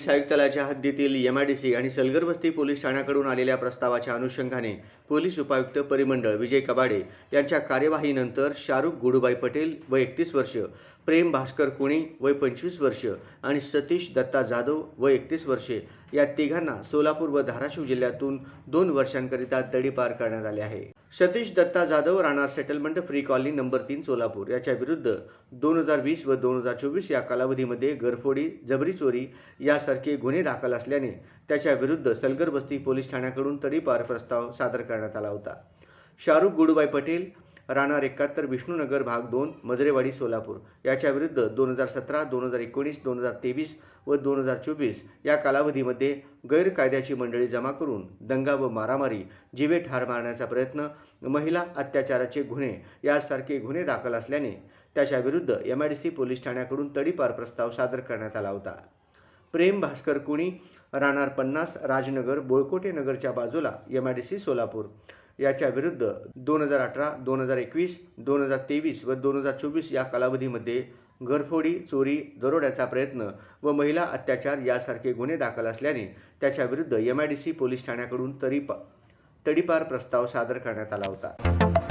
Police आयुक्तालयाच्या हद्दीतील MIDC आणि सलगरवस्ती पोलीस ठाण्याकडून आलेल्या प्रस्तावाच्या अनुषंगाने पोलीस उपायुक्त परिमंडळ विजय कबाडे यांच्या कार्यवाहीनंतर शाहरुख गुडूबाई पटेल व एकतीस वर्ष प्रेम भास्कर कुणी वय पंचवीस वर्ष आणि सतीश दत्ता जाधव व एकतीस वर्षे या तिघांना सोलापूर व धाराशिव जिल्ह्यातून दोन वर्षांकरिता तडीपार करण्यात आले आहे. सतीश दत्ता जाधव राहणार सेटलमेंट फ्री कॉलनी नंबर तीन सोलापूर. याच्या विरुद्ध दोन हजार वीस व दोन हजार चोवीस या कालावधीमध्ये घरफोडी जबरी चोरी यासारखे गुन्हे दाखल असल्याने त्याच्या विरुद्ध सलगर बस्ती पोलीस ठाण्याकडून तडीपार प्रस्ताव सादर करण्यात आला होता. शाहरुख गुडुबाई पटेल राहणार एकाहत्तर विष्णूनगर भाग दोन मजरेवाडी सोलापूर. याच्या विरुद्ध दोन हजार सतरा दोन हजार एकोणीस दोन हजार तेवीस व दोन हजार चोवीस या कालावधीमध्ये गैरकायद्याची मंडळी जमा करून दंगा व मारामारी जीवे ठार मारण्याचा प्रयत्न महिला अत्याचाराचे गुन्हे यासारखे गुन्हे दाखल असल्याने त्याच्या विरुद्ध M I D C police ठाण्याकडून तडीपार प्रस्ताव सादर करण्यात आला होता. प्रेम भास्कर कुणी? राहणार पन्नास राजनगर बोळकोटे नगरच्या बाजूला M I D C Solapur. याच्या विरुद्ध दोन हजार अठरा दोन हजार एकवीस दोन हजार तेवीस व दोन हजार चोवीस या कालावधीमध्ये घरफोडी चोरी दरोड्याचा प्रयत्न व महिला अत्याचार यासारखे गुन्हे दाखल असल्याने त्याच्या विरुद्ध M I D C police ठाण्याकडून तरी तडीपार प्रस्ताव सादर करण्यात आला होता.